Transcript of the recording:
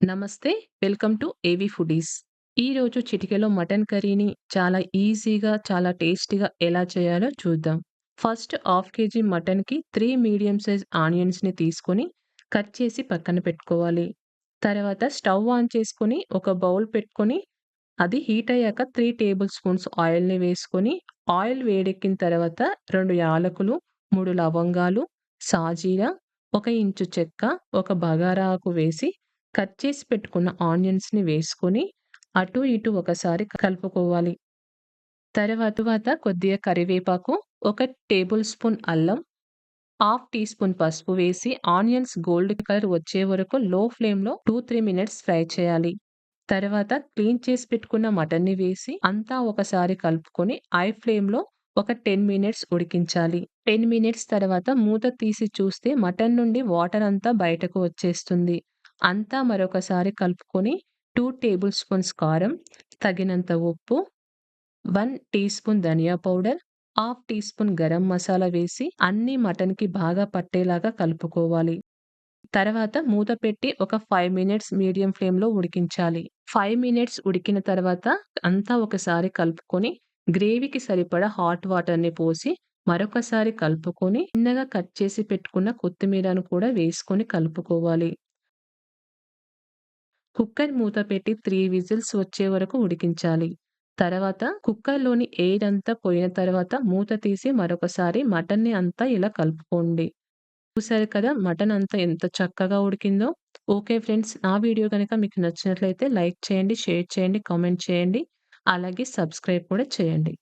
నమస్తే. Welcome to AV foodies. ఈరోజు చిటికెలో మటన్ కర్రీని చాలా ఈజీగా, చాలా టేస్టీగా ఎలా చేయాలో చూద్దాం. ఫస్ట్ హాఫ్ కేజీ మటన్‌కి త్రీ మీడియం సైజ్ ఆనియన్స్‌ని తీసుకొని కట్ చేసి పక్కన పెట్టుకోవాలి. తర్వాత స్టవ్ ఆన్ చేసుకొని ఒక బౌల్ పెట్టుకొని అది హీట్ అయ్యాక త్రీ టేబుల్ స్పూన్స్ ఆయిల్‌ని వేసుకొని ఆయిల్ వేడెక్కిన తర్వాత రెండు యాలకులు, మూడు లవంగాలు, సాజీరా, ఒక ఇంచు చెక్క, ఒక బగారా ఆకు వేసి కట్ చేసి పెట్టుకున్న ఆనియన్స్‌ని వేసుకొని అటు ఇటు ఒకసారి కలుపుకోవాలి. తర్వాత కొద్దిగా కరివేపాకు, ఒక టేబుల్ స్పూన్ అల్లం, హాఫ్ టీ స్పూన్ పసుపు వేసి ఆనియన్స్ గోల్డ్ కలర్ వచ్చే వరకు లో ఫ్లేమ్‌లో 2, 3 మినిట్స్ ఫ్రై చేయాలి. తర్వాత క్లీన్ చేసి పెట్టుకున్న మటన్‌ని వేసి అంతా ఒకసారి కలుపుకొని హై ఫ్లేమ్‌లో ఒక 10 మినిట్స్ ఉడికించాలి. 10 మినిట్స్ తర్వాత మూత తీసి చూస్తే మటన్ నుండి వాటర్ అంతా బయటకు వచ్చేస్తుంది. అంతా మరొకసారి కలుపుకొని టూ టేబుల్ స్పూన్స్ కారం, తగినంత ఉప్పు, వన్ టీ స్పూన్ ధనియా powder, half teaspoon garam masala వేసి అన్నీ మటన్‌కి బాగా పట్టేలాగా కలుపుకోవాలి. తర్వాత మూత పెట్టి ఒక ఫైవ్ మినిట్స్ మీడియం ఫ్లేమ్‌లో ఉడికించాలి. ఫైవ్ మినిట్స్ ఉడికిన తర్వాత అంతా ఒకసారి కలుపుకొని గ్రేవీకి సరిపడా హాట్ వాటర్‌ని పోసి మరొకసారి కలుపుకొని చిన్నగా కట్ చేసి పెట్టుకున్న కొత్తిమీరను కూడా వేసుకొని కలుపుకోవాలి. కుక్కర్ మూత పెట్టి త్రీ విజిల్స్ వచ్చే వరకు ఉడికించాలి. తర్వాత కుక్కర్‌లోని ఎయిర్ అంతా పోయిన తర్వాత మూత తీసి మరొకసారి మటన్‌ని అంతా ఇలా కలుపుకోండి. చూసారు కదా! మటన్ అంతా ఎంత చక్కగా ఉడికిందో. Okay friends. నా వీడియో కనుక మీకు నచ్చినట్లయితే లైక్ చేయండి, షేర్ చేయండి, కామెంట్ చేయండి. అలాగే సబ్స్క్రైబ్ కూడా చేయండి.